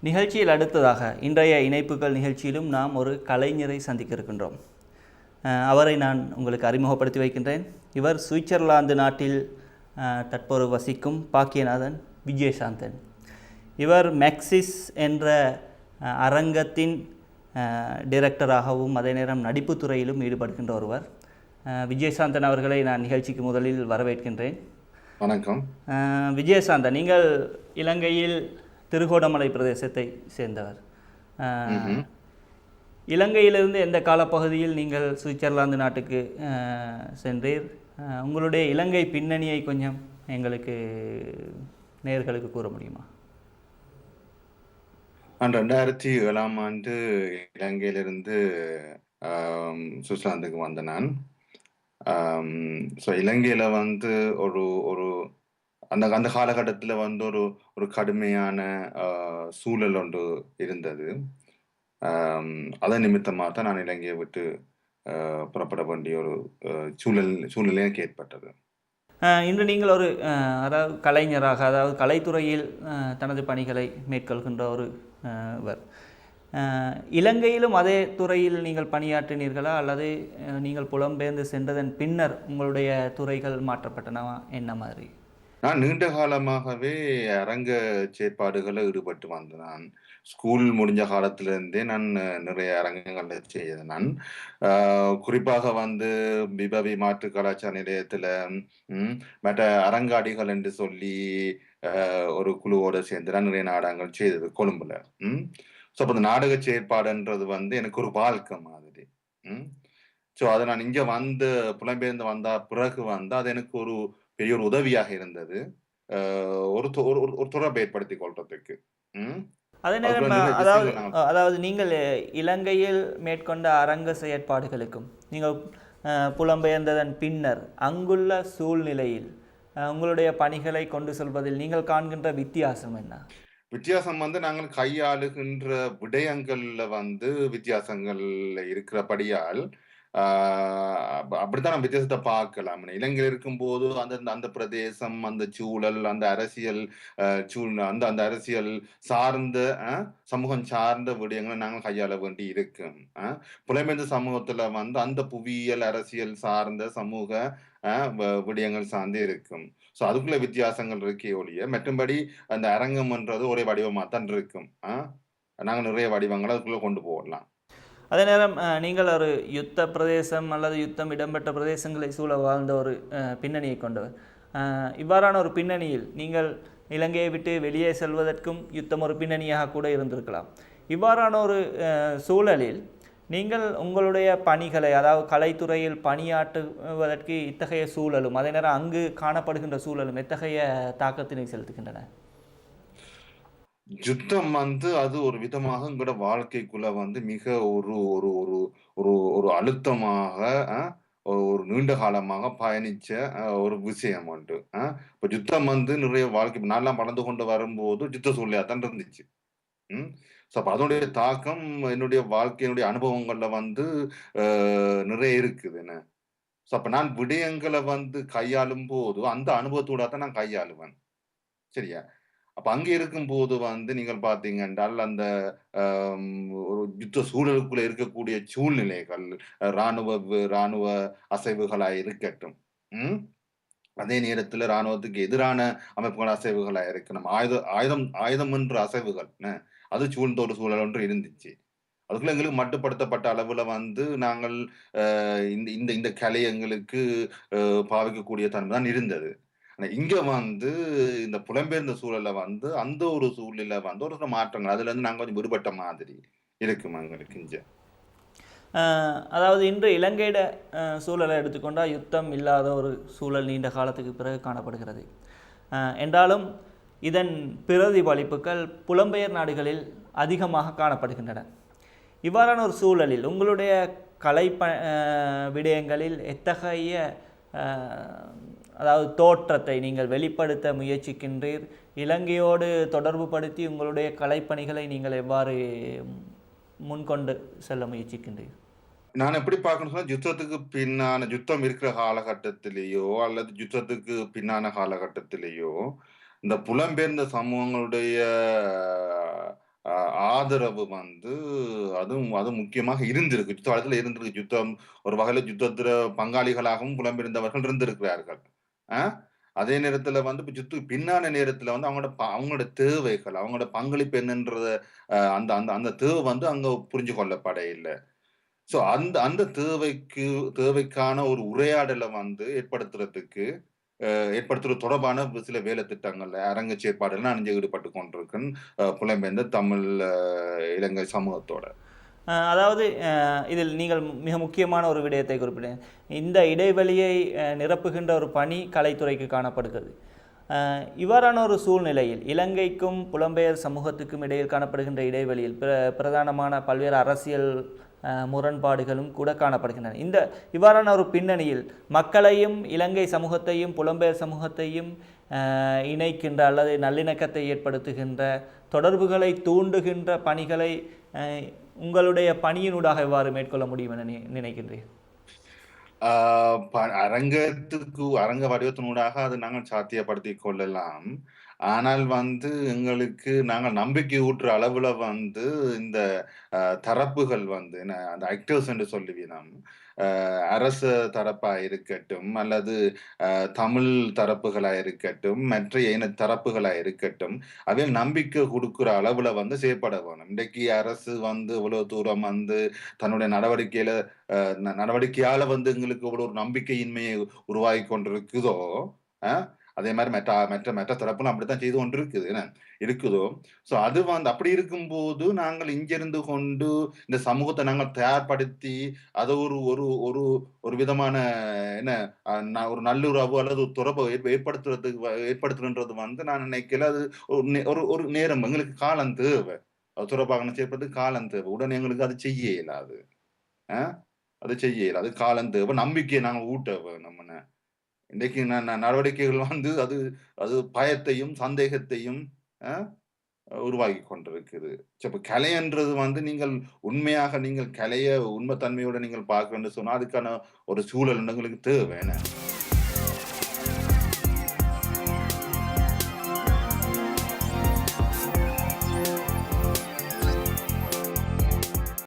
நிகழ்ச்சியில் அடுத்ததாக இன்றைய இணைப்புகள் நிகழ்ச்சியிலும் நாம் ஒரு கலைஞரை சந்திக்க இருக்கின்றோம் அவரை நான் உங்களுக்கு அறிமுகப்படுத்தி வைக்கின்றேன். இவர் சுவிட்சர்லாந்து நாட்டில் தற்போது வசிக்கும் பாக்கியநாதன் விஜயசாந்தன். இவர் மெக்சிஸ் என்ற அரங்கத்தின் டைரக்டராகவும் அதே நேரம் நடிப்புத் துறையிலும் ஈடுபடுகின்ற ஒருவர் விஜயசாந்தன் அவர்களை நான் நிகழ்ச்சிக்கு முதலில் வரவேற்கின்றேன். வணக்கம். விஜயசாந்தன் நீங்கள் இலங்கையில் திருகோணமலை பிரதேசத்தை சேர்ந்தவர். இலங்கையிலிருந்து எந்த காலப்பகுதியில் நீங்கள் சுவிட்சர்லாந்து நாட்டுக்கு சென்றீர்? உங்களுடைய இலங்கை பின்னணியை கொஞ்சம் எங்களுக்கு நேர்களுக்கு கூற முடியுமா? ரெண்டாயிரத்தி ஏழாம் ஆண்டு இலங்கையிலிருந்து சுவிட்சர்லாந்துக்கு வந்த நான். ஸோ இலங்கையில வந்து ஒரு ஒரு அந்த அந்த காலகட்டத்தில் வந்து ஒரு ஒரு கடுமையான சூழல் ஒன்று இருந்தது. அதன் நிமித்தமாக தான் நான் இலங்கையை விட்டு புறப்பட வேண்டிய ஒரு சூழல் சூழ்நிலை எனக்கு ஏற்பட்டது. இன்று நீங்கள் ஒரு அதாவது கலைஞராக அதாவது கலைத்துறையில் தனது பணிகளை மேற்கொள்கின்ற ஒரு இவர். வர் இலங்கையிலும் அதே துறையில் நீங்கள் பணியாற்றினீர்களா? அல்லது நீங்கள் புலம்பெயர்ந்து சென்றதன் பின்னர் உங்களுடைய துறைகள் மாற்றப்பட்டனவா? என்ன மாதிரி? நான் நீண்ட காலமாகவே அரங்க செயற்பாடுகளில் ஈடுபட்டு வந்தேன். நான் ஸ்கூல் முடிஞ்ச காலத்திலிருந்தே நான் நிறைய அரங்கங்களை செய்தது நான் குறிப்பாக வந்து பிபவி மாற்று கலாச்சார நிலையத்தில் மற்ற அரங்காடிகள் என்று சொல்லி ஒரு குழுவோடு சேர்ந்து நான் நிறைய நாடகங்கள் செய்தது கொழும்புல ம். ஸோ அப்போ அந்த நாடக செயற்பாடுன்றது வந்து எனக்கு ஒரு வாழ்க்கை மாதிரி ம். ஸோ அதை நான் இங்கே வந்து புலம்பெயர்ந்து வந்த பிறகு வந்து அது எனக்கு ஒரு பெரிய ஒரு உதவியாக இருந்தது. ஒரு ஒரு தொடர்பை ஏற்படுத்திக் கொள்றதுக்கு. அதே நேரம் அதாவது அதாவது நீங்கள் இலங்கையில் மேற்கொண்ட அரங்க செயற்பாடுகளுக்கும் நீங்கள் புலம்பெயர்ந்ததன் பின்னர் அங்குள்ள சூழ்நிலையில் உங்களுடைய பணிகளை கொண்டு செல்வதில் நீங்கள் காண்கின்ற வித்தியாசம் என்ன? வித்தியாசம் வந்து நாங்கள் கையாளுகின்ற விடயங்கள்ல வந்து வித்தியாசங்கள் இருக்கிறபடியால் ஆஹ் அப்படித்தான் நம்ம வித்தியாசத்தை பார்க்கலாம். இலங்கையில் இருக்கும்போது அந்த அந்த பிரதேசம் அந்த சூழல் அந்த அரசியல் சூழ் அந்த அந்த அரசியல் சார்ந்த சமூகம் சார்ந்த விடயங்களை நாங்கள் கையாள வேண்டி இருக்கும். ஆஹ் புலம்பெயர்ந்த சமூகத்துல வந்து அந்த புவியியல் அரசியல் சார்ந்த சமூக வ- விடயங்கள் சார்ந்து இருக்கும். ஸோ அதுக்குள்ள வித்தியாசங்கள் இருக்கே ஒழிய மற்றும்படி அந்த அரங்கம்ன்றது ஒரே வடிவமாக தான் இருக்கும் நாங்கள் நிறைய வடிவங்களை அதுக்குள்ள கொண்டு போகலாம். அதே நேரம் நீங்கள் ஒரு யுத்த பிரதேசம் அல்லது யுத்தம் இடம்பெற்ற பிரதேசங்களை சூழ வாழ்ந்த ஒரு பின்னணியை கொண்டவர். இவ்வாறான ஒரு பின்னணியில் நீங்கள் இலங்கையை விட்டு வெளியே செல்வதற்கும் யுத்தம் ஒரு பின்னணியாக கூட இருந்திருக்கலாம். இவ்வாறான ஒரு சூழலில் நீங்கள் உங்களுடைய பணிகளை அதாவது கலைத்துறையில் பணியாற்றுவதற்கு இத்தகைய சூழலும் அதே நேரம் அங்கு காணப்படுகின்ற சூழலும் எத்தகைய தாக்கத்தினை செலுத்துகின்றன? யுத்தம் வந்து அது ஒரு விதமாக எங்களோட வாழ்க்கைக்குள்ள வந்து மிக ஒரு ஒரு ஒரு ஒரு ஒரு அழுத்தமாக ஒரு நீண்ட காலமாக பயணிச்ச ஒரு விஷயம் உண்டு. ஆஹ். இப்ப யுத்தம் வந்து நிறைய வாழ்க்கை நான்லாம் வளர்ந்து கொண்டு வரும்போது யுத்த சூழ்நிலையா தான் இருந்துச்சு. ம் ஸோ அப்போ அதனுடைய தாக்கம் என்னுடைய வாழ்க்கையினுடைய அனுபவங்கள்ல வந்து நிறைய இருக்குது. என்ன? ஸோ அப்போ நான் விடயங்களை வந்து கையாளும் போது அந்த அனுபவத்தோட தான் நான் கையாளுவேன். சரியா? அப்ப அங்க இருக்கும்போது வந்து நீங்கள் பார்த்தீங்க என்றால் அந்த ஒரு யுத்த சூழலுக்குள்ள இருக்கக்கூடிய சூழ்நிலைகள் இராணுவ ராணுவ ராணுவ அசைவுகளா இருக்கட்டும். அதே நேரத்துல ராணுவத்துக்கு எதிரான அமைப்புகள் அசைவுகளா இருக்கணும். ஆயுத ஆயுதம் ஆயுதம் என்ற அசைவுகள் என்ன, அது சூழ்ந்த ஒரு சூழல் ஒன்று இருந்துச்சு. அதுக்குள்ள எங்களுக்கு மட்டுப்படுத்தப்பட்ட அளவுல வந்து நாங்கள் இந்த இந்த இந்த கலை எங்களுக்கு பாவிக்கக்கூடிய தன்மை தான் இருந்தது. ஆனா இங்க வந்து இந்த புலம்பெயர்ந்த சூழல்ல வந்து அந்த ஒரு சூழல வந்து ஒரு சில மாற்றங்கள். அதுல இருந்து நாங்க கொஞ்சம் விடுபட்ட மாதிரி இருக்கும் எங்களுக்கு இங்க? அதாவது இன்று இலங்கையிட சூழலை எடுத்துக்கொண்டால் யுத்தம் இல்லாத ஒரு சூழல் நீண்ட காலத்துக்கு பிறகு காணப்படுகிறது. என்றாலும் இதன் பிரதிபலிப்புகள் புலம்பெயர் நாடுகளில் அதிகமாக காணப்படுகின்றன. இவ்வாறான ஒரு சூழலில் உங்களுடைய கலை ப விடயங்களில் எத்தகைய அதாவது தோற்றத்தை நீங்கள் வெளிப்படுத்த முயற்சிக்கின்றீர் இலங்கையோடு தொடர்பு படுத்தி உங்களுடைய கலைப்பணிகளை நீங்கள் எவ்வாறு முன்கொண்டு செல்ல முயற்சிக்கின்றீர் நான் எப்படி பார்க்கணும் சொன்னால் யுத்தத்துக்கு பின்னான யுத்தம் இருக்கிற காலகட்டத்திலேயோ அல்லது யுத்தத்துக்கு பின்னான காலகட்டத்திலேயோ இந்த புலம்பெயர்ந்த சமூகங்களுடைய ஆதரவு வந்து அதுவும் அது முக்கியமாக இருந்திருக்கு. யுத்த காலத்தில் இருந்திருக்கு. யுத்தம் ஒரு வகையில் யுத்தத்தில பங்காளிகளாகவும் புலம்பெயர்ந்தவர்கள் இருந்திருக்கிறார்கள். அதே நேரத்துல வந்து சுத்து பின்னான நேரத்துல வந்து அவங்களோட ப அவங்களோட தேவைகள், அவங்களோட பங்களிப்பு என்னன்றத அந்த அந்த அந்த தேவை வந்து அங்க புரிஞ்சு கொள்ளப்பட இல்லை ஸோ அந்த அந்த தேவைக்கு தேவைக்கான ஒரு உரையாடலை வந்து ஏற்படுத்துறதுக்கு அ ஏற்படுத்துறது தொடர்பான சில வேலை திட்டங்கள், அரங்க செயற்பாடுகள் நான் ஈடுபட்டு கொண்டிருக்கேன். புலம்பெயர்ந்த தமிழ் இலங்கை சமூகத்தோட. அதாவது இதில் நீங்கள் மிக முக்கியமான ஒரு விடயத்தை குறிப்பிட்டீங்க. இந்த இடைவெளியை நிரப்புகின்ற ஒரு பணி கலைத்துறைக்கு காணப்படுகிறது. இவ்வாறான ஒரு சூழ்நிலையில் இலங்கைக்கும் புலம்பெயர் சமூகத்துக்கும் இடையில் காணப்படுகின்ற இடைவெளியில் பிர பிரதானமான பல்வேறு அரசியல் முரண்பாடுகளும் கூட காணப்படுகின்றன. இந்த இவ்வாறான ஒரு பின்னணியில் மக்களையும், இலங்கை சமூகத்தையும், புலம்பெயர் சமூகத்தையும் இணைக்கின்ற அல்லது நல்லிணக்கத்தை ஏற்படுத்துகின்ற, தொடர்புகளை தூண்டுகின்ற பணிகளை உங்களுடைய பணியினூடாக எவ்வாறு மேற்கொள்ள முடியும் என நினைக்கின்றேன் ப அரங்கத்துக்கு அரங்க வடிவத்தினூடாக அது நாங்கள் சாத்தியப்படுத்தி கொள்ளலாம். ஆனால் வந்து எங்களுக்கு நாங்கள் நம்பிக்கை ஊட்டுற அளவுல வந்து இந்த தரப்புகள் வந்து என்ன அந்த ஆக்டர்ஸ் என்று சொல்லுவீனம் அரசு அரச தரப்பா இருக்கட்டும், அல்லது தமிழ் தரப்புகளா இருக்கட்டும், மற்ற இன தரப்புகளா இருக்கட்டும், அதில் நம்பிக்கை கொடுக்குற அளவுல வந்து செயற்பட வேணும். இன்றைக்கு அரசு வந்து இவ்வளவு தூரம் வந்து தன்னுடைய நடவடிக்கையில நடவடிக்கையால வந்து எங்களுக்கு இவ்வளவு ஒரு நம்பிக்கையின்மையை உருவாகி கொண்டிருக்குதோ, அ அதே மாதிரி மெட்ட மற்ற மற்ற தரப்புலாம் அப்படித்தான் செய்து கொண்டிருக்குது என்ன, இருக்குதோ, ஸோ அது வந்து அப்படி இருக்கும்போது நாங்கள் இங்கிருந்து கொண்டு இந்த சமூகத்தை நாங்கள் தயார்படுத்தி, அதை ஒரு ஒரு ஒரு ஒரு விதமான என்ன ஒரு நல்லுறவு அல்லது ஒரு தொடர்பு ஏற்ப ஏற்படுத்துறதுக்கு வ வந்து நான் நினைக்கல. அது ஒரு ஒரு ஒரு நேரம் எங்களுக்கு காலம் தேவை. அது தொடர்பாக செயற்படுறதுக்கு காலம் தேவை. உடனே எங்களுக்கு அது செய்ய இயலாது. அது செய்ய இயலாது. காலம் தேவை. நம்பிக்கையை நாங்கள் ஊட்ட வேணும் இன்றைக்கு நான் நடவடிக்கைகள் வந்து அது அது பயத்தையும், சந்தேகத்தையும் உருவாகி கொண்டிருக்குது. இப்போ இப்ப கலைன்றது வந்து நீங்கள் உண்மையாக நீங்கள் கலைய உண்மைத்தன்மையோட நீங்கள் பார்க்கணும்னு சொன்னால் அதுக்கான ஒரு சூழல் எங்களுக்கு தேவை என்ன.